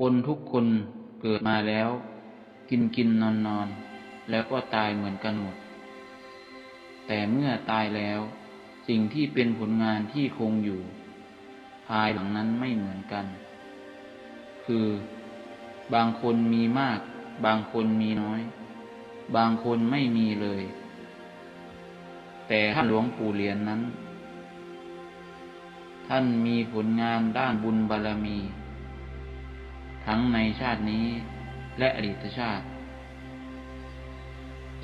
คนทุกคนเกิดมาแล้ว กินกินนอนนอนแล้วก็ตายเหมือนกันหมด แต่เมื่อตายแล้ว สิ่งที่เป็นผลงานที่คงอยู่ ภายหลังนั้นไม่เหมือนกัน คือ บางคนมีมาก บางคนมีน้อย บางคนไม่มีเลย แต่ท่านหลวงปู่เหรียญนนั้น ท่านมีผลงานด้านบุญบารรมี ทั้งในชาตินี้และอดีตชาติ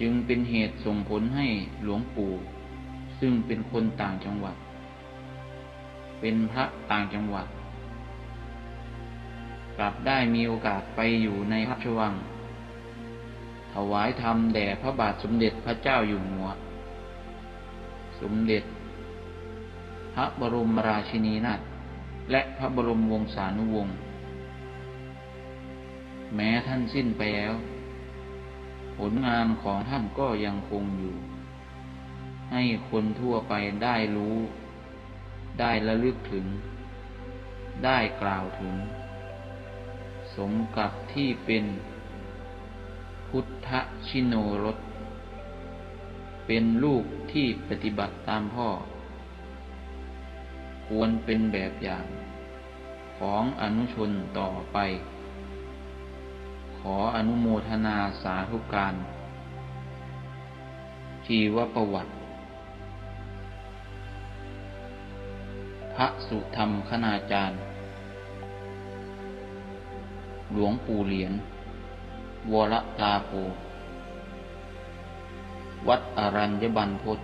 จึงเป็นเหตุส่งผลให้หลวงปู่ ซึ่งเป็นคนต่างจังหวัด เป็นพระต่างจังหวัด กลับได้มีโอกาสไปอยู่ในพระชวัง ถวายธรรมแด่พระบาทสมเด็จพระเจ้าอยู่หัว สมเด็จ พระบรมราชินีนาถและพระบรมวงศานุวงศ์ แม้ท่านสิ้นไปแล้ว ผลงานของท่านก็ยังคงอยู่ ให้คนทั่วไปได้รู้ ได้ระลึกถึง ได้กล่าวถึง สมกับที่เป็น พุทธชิโนรสเป็นลูกที่ปฏิบัติตามพ่อ ควรเป็นแบบอย่างของอนุชนต่อไป ขออนุโมทนาสาธุการ ชีวประวัติ พระสุธรรมคณาจารย์ หลวงปู่เหรียญวรลาโภวัดอรัญญบันพศ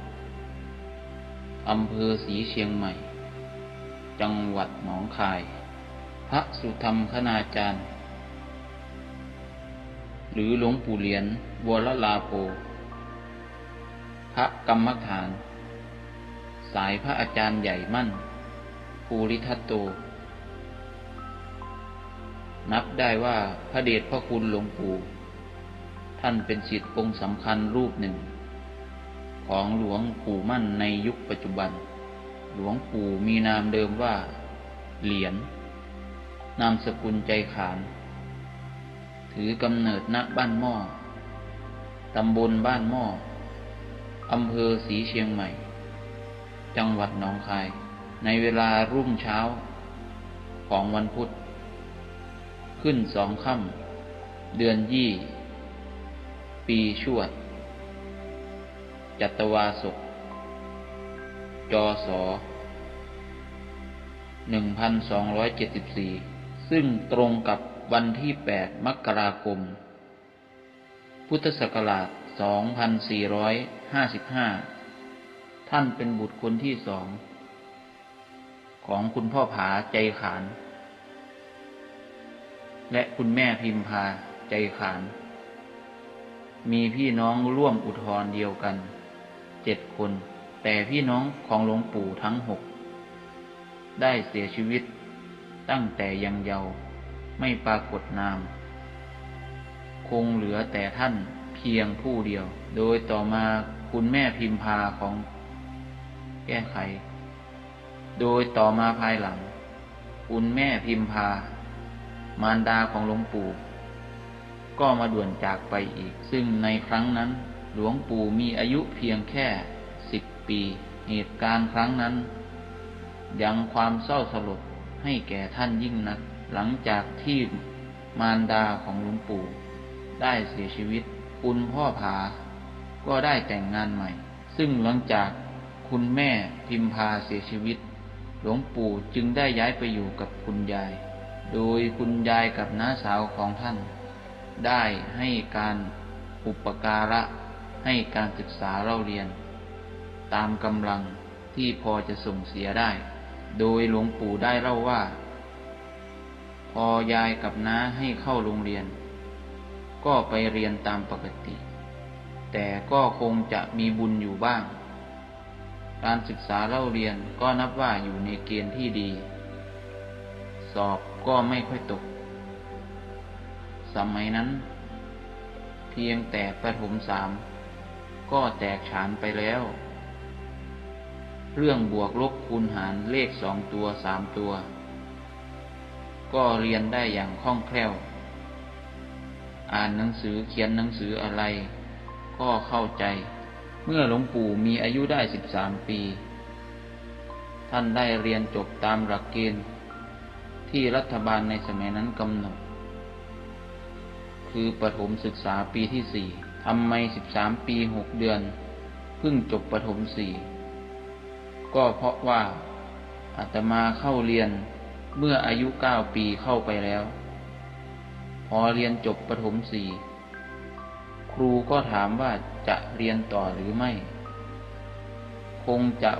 อำเภอศรีเชียงใหม่ จังหวัดหนองคาย พระสุธรรมคณาจารย์ หรือหลวงปู่เหรียญวรลาโภพระกรรมฐาน สายพระอาจารย์ใหญ่มั่น ภูริทัตโต นับได้ว่าพระเดชพระคุณหลวงปู่ ท่านเป็นศิษย์องค์สำคัญรูปหนึ่ง ของหลวงปู่มั่นในยุคปัจจุบัน หลวงปู่มีนามเดิมว่า เหรียญนามสกุลใจขาน ถือกำเนิดณบ้านหม้อ ตำบลบ้านหม้อ อำเภอศรีเชียงใหม่ จังหวัดหนองคาย ในเวลารุ่งเช้าของวันพุธ ขึ้นสองค่ำเดือนยี่ ปีชวด จัตวาศกจอสอ1274 ซึ่งตรงกับ วันที่ 8 มกราคม พุทธศักราช 2455 ท่านเป็นบุตรคนที่สอง ของคุณพ่อผาใจขาน และคุณแม่พิมพาใจขาน มีพี่น้องร่วมอุทธรเดียวกัน เจ็ดคน แต่พี่น้องของหลวงปู่ทั้งหก ได้เสียชีวิตตั้งแต่ยังเยาว์ ไม่ปรากฏนาม คงเหลือแต่ท่านเพียงผู้เดียว โดยต่อมาคุณแม่พิมพาของแก้ไข โดยต่อมาภายหลัง คุณแม่พิมพา มารดาของหลวงปู่ ก็มาด่วนจากไปอีก ซึ่งในครั้งนั้น หลวงปู่มีอายุเพียงแค่สิบปี เหตุการณ์ครั้งนั้น ยังความเศร้าสลดให้แก่ท่านยิ่งนัก หลังจากที่มารดาของหลวงปู่ ได้เสียชีวิต คุณพ่อผา ก็ได้แต่งงานใหม่ ซึ่งหลังจากคุณแม่พิมพาเสียชีวิต หลวงปู่จึงได้ย้ายไปอยู่กับคุณยาย โดยคุณยายกับน้าสาวของท่าน ได้ให้การอุปการะให้การศึกษาเล่าเรียน ตามกำลังที่พอจะส่งเสียได้ โดยหลวงปู่ได้เล่าว่า อยายกับน้าให้เข้าโรงเรียน ก็ไปเรียนตามปกติ แต่ก็คงจะมีบุญอยู่บ้าง การศึกษาเล่าเรียนก็นับว่าอยู่ในเกณฑ์ที่ดี สอบก็ไม่ค่อยตก สมัยนั้น เพียงแต่ประถมสามก็แตกฉานไปแล้ว เรื่องบวกลบคูณหารเลขสองตัวสามตัว ก็เรียนได้อย่างคล่องแคล่ว อ่านหนังสือเขียนหนังสืออะไร ก็เข้าใจ เมื่อหลวงปู่มีอายุได้สิบสามปี ท่านได้เรียนจบตามหลักเกณฑ์ ที่รัฐบาลในสมัยนั้นกำหนด คือประถมศึกษาปีที่สี่ทำไมสิบสามปีหกเดือนเพิ่งจบประถมสี่ก็เพราะว่าอาตมาเข้าเรียน เมื่ออายุเก้าปีเข้าไปแล้ว พอเรียนจบประถมสี่ครูก็ถามว่าจะเรียนต่อหรือไม่ คงจะ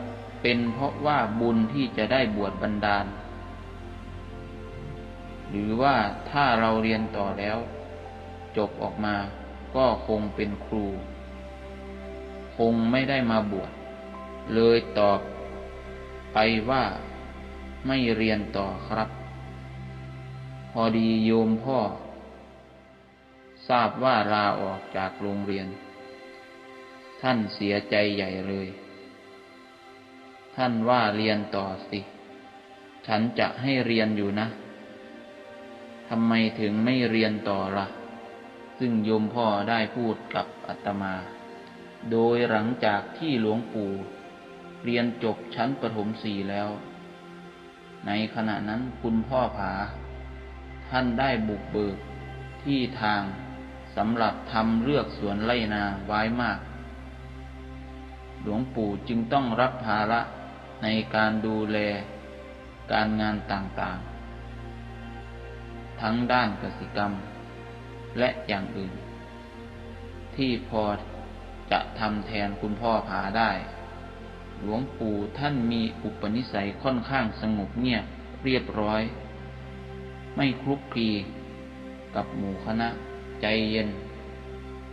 เป็นเพราะว่าบุญที่จะได้บวชบันดาล หรือว่าถ้าเราเรียนต่อแล้ว จบออกมาก็คงเป็นครู คงไม่ได้มาบวชเลยตอบไปว่า ไม่เรียนต่อครับ พอดีโยมพ่อ ทราบว่าลาออกจากโรงเรียน ท่านเสียใจใหญ่เลย ท่านว่าเรียนต่อสิ ฉันจะให้เรียนอยู่นะทำไมถึงไม่เรียนต่อละ่ะ ซึ่งโยมพ่อได้พูดกับอาตมา โดยหลังจากที่หลวงปู่ เรียนจบชั้นประถมสี่แล้ว ในขณะนั้นคุณพ่อผา ท่านได้บุกเบิกที่ทางสำหรับทำเลือกสวนไร่นาไว้มาก หลวงปู่จึงต้องรับภาระในการดูแลการงานต่างๆ ทั้งด้านกสิกรรม และอย่างอื่น ที่พอจะทำแทนคุณพ่อผาได้ หลวงปู่ท่านมีอุปนิสัยค่อนข้างสงบเงียบเรียบร้อย ไม่คลุกคลีกับหมู่คณะใจเย็น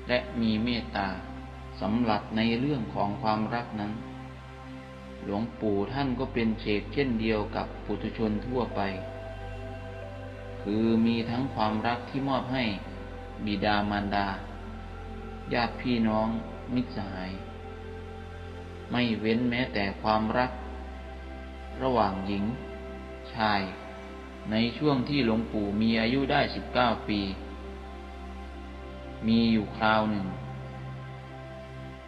และมีเมตตาสำหรับในเรื่องของความรักนั้น หลวงปู่ท่านก็เป็นเฉกเช่นเดียวกับปุถุชนทั่วไป คือมีทั้งความรักที่มอบให้บิดามารดา ญาติพี่น้องมิตรสหาย ไม่เว้นแม้แต่ความรัก ระหว่างหญิง ชาย ในช่วงที่หลวงปู่มีอายุได้สิบเก้าปี มีอยู่คราวหนึ่ง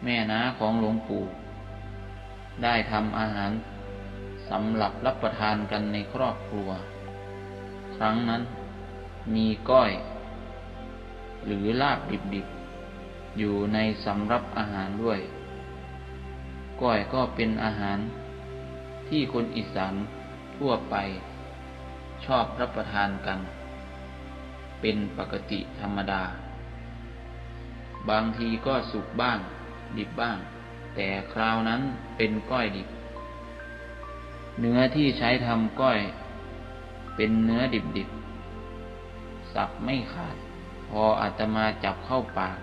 แม่น้าของหลวงปู่ ได้ทำอาหารสำหรับรับประทานกันในครอบครัว ครั้งนั้นมีก้อย หรือลาบดิบๆ อยู่ในสำรับอาหารด้วย ก้อยก็เป็นอาหารที่คนอีสานทั่วไปชอบรับประทานกัน เป็นปกติธรรมดา บางทีก็สุกบ้าง ดิบบ้าง แต่คราวนั้นเป็นก้อยดิบ เนื้อที่ใช้ทำก้อย เป็นเนื้อดิบๆสับไม่ขาด พออาตมาจับเข้าปาก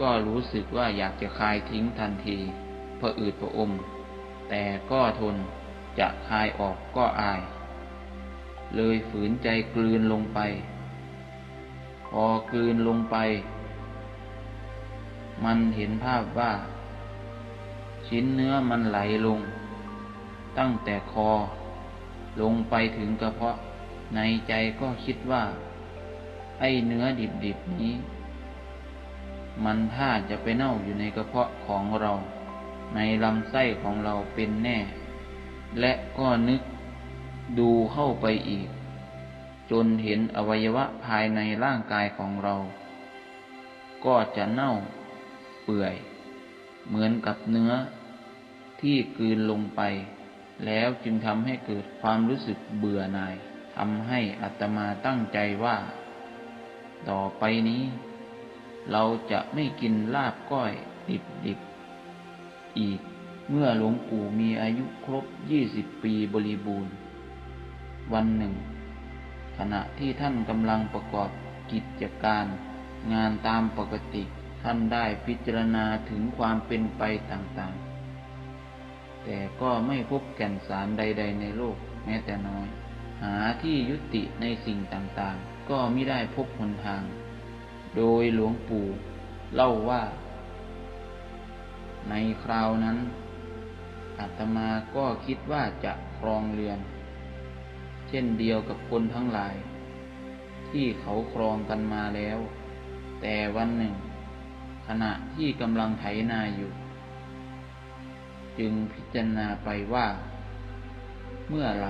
ก็รู้สึกว่าอยากจะคายทิ้งทันที เพออืดผะอม แต่ก็ทนจะคายออกก็อาย เลยฝืนใจกลืนลงไป พอกลืนลงไป มันเห็นภาพว่า ชิ้นเนื้อมันไหลลง ตั้งแต่คอ ลงไปถึงกระเพาะในใจก็คิดว่า ไอ้เนื้อดิบๆนี้ มันถ้าจะไปเน่าอยู่ในกระเพาะของเรา ในลำไส้ของเราเป็นแน่ และก็นึกดูเข้าไปอีก จนเห็นอวัยวะภายในร่างกายของเรา ก็จะเน่าเปื่อย เหมือนกับเนื้อที่กืนลงไป แล้วจึงทำให้เกิดความรู้สึกเบื่อหน่ายทำให้อัตมาตั้งใจว่า ต่อไปนี้ เราจะไม่กินลาบก้อยดิบๆ อีก เมื่อหลวงปู่มีอายุครบยี่สิบปีบริบูรณ์ วันหนึ่ง ขณะที่ท่านกำลังประกอบกิจการงานตามปกติท่านได้พิจารณาถึงความเป็นไปต่างๆ แต่ก็ไม่พบแก่นสารใด ๆ ในโลกแม้แต่น้อย หาที่ยุติในสิ่งต่างๆ ก็ไม่ได้พบหนทาง โดยหลวงปู่เล่าว่า ในคราวนั้นอาตมาก็คิดว่าจะครองเรือน เช่นเดียวกับคนทั้งหลาย ที่เขาครองกันมาแล้ว แต่วันหนึ่ง ขณะที่กำลังไถนาอยู่ จึงพิจารณาไปว่า เมื่อไร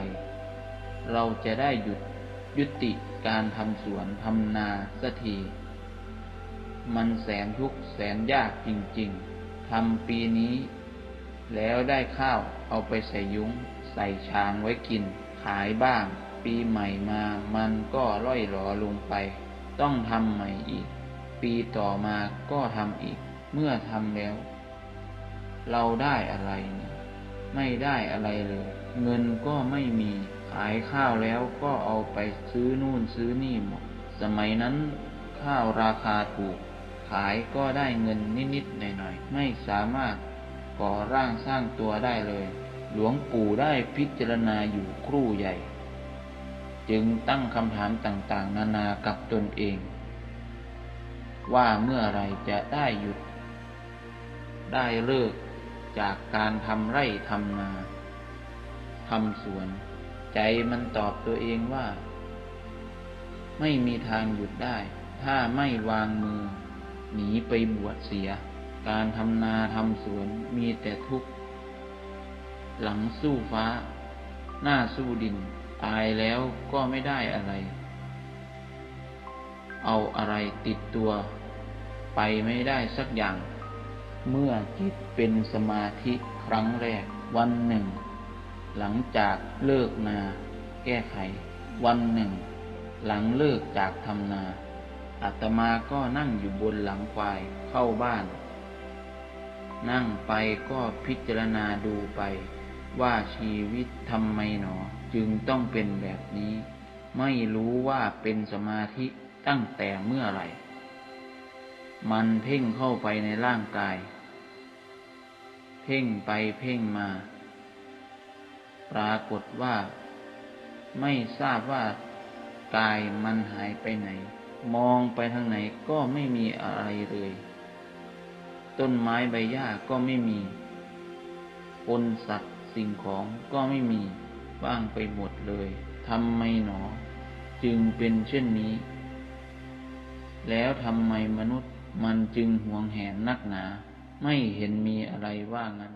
เราจะได้หยุดยุติการทำสวนทำนาสักที มันแสนทุกข์แสนยากจริง ๆ ทำปีนี้ แล้วได้ข้าวเอาไปใส่ยุ้ง ใส่ชางไว้กิน ขายบ้าง ปีใหม่มามันก็ร่อยหลอลงไป ต้องทำใหม่อีก ปีต่อมาก็ทำอีก เมื่อทำแล้ว เราได้อะไรเนี่ยไม่ได้อะไรเลย เงินก็ไม่มี ขายข้าวแล้วก็เอาไปซื้อนู่นซื้อนี่หมด สมัยนั้นข้าวราคาถูก ขายก็ได้เงินนิดๆหน่อยๆไม่สามารถก่อร่างสร้างตัวได้เลย หลวงปู่ได้พิจารณาอยู่ครู่ใหญ่ จึงตั้งคำถามต่างๆ นานากับตนเอง ว่าเมื่อไรจะได้หยุด ได้เลิกจากการทำไร่ทำนาทำสวน ใจมันตอบตัวเองว่า ไม่มีทางหยุดได้ ถ้าไม่วางมือ หนีไปบวชเสีย การทำนาทำสวนมีแต่ทุกข์ หลังสู้ฟ้า หน้าสู้ดิน ตายแล้วก็ไม่ได้อะไร เอาอะไรติดตัว ไปไม่ได้สักอย่าง เมื่อจิตเป็นสมาธิครั้งแรกวันหนึ่ง หลังจากเลิกนา แก้ไข วันหนึ่ง หลังเลิกจากทำนา อาตมาก็นั่งอยู่บนหลังควายเข้าบ้าน นั่งไปก็พิจารณาดูไป ว่าชีวิตทำไมหนอ จึงต้องเป็นแบบนี้ ไม่รู้ว่าเป็นสมาธิตั้งแต่เมื่อไหร่ มันเพ่งเข้าไปในร่างกาย เพ่งไปเพ่งมา ปรากฏว่า ไม่ทราบว่ากายมันหายไปไหน มองไปทางไหนก็ไม่มีอะไรเลย ต้นไม้ใบหญ้าก็ไม่มี คนสัตว์สิ่งของก็ไม่มีว่างไปหมดเลยทำไมหนอ จึงเป็นเช่นนี้ แล้วทำไมมนุษย์มันจึงหวงแหนนักหนา ไม่เห็นมีอะไรว่างั้น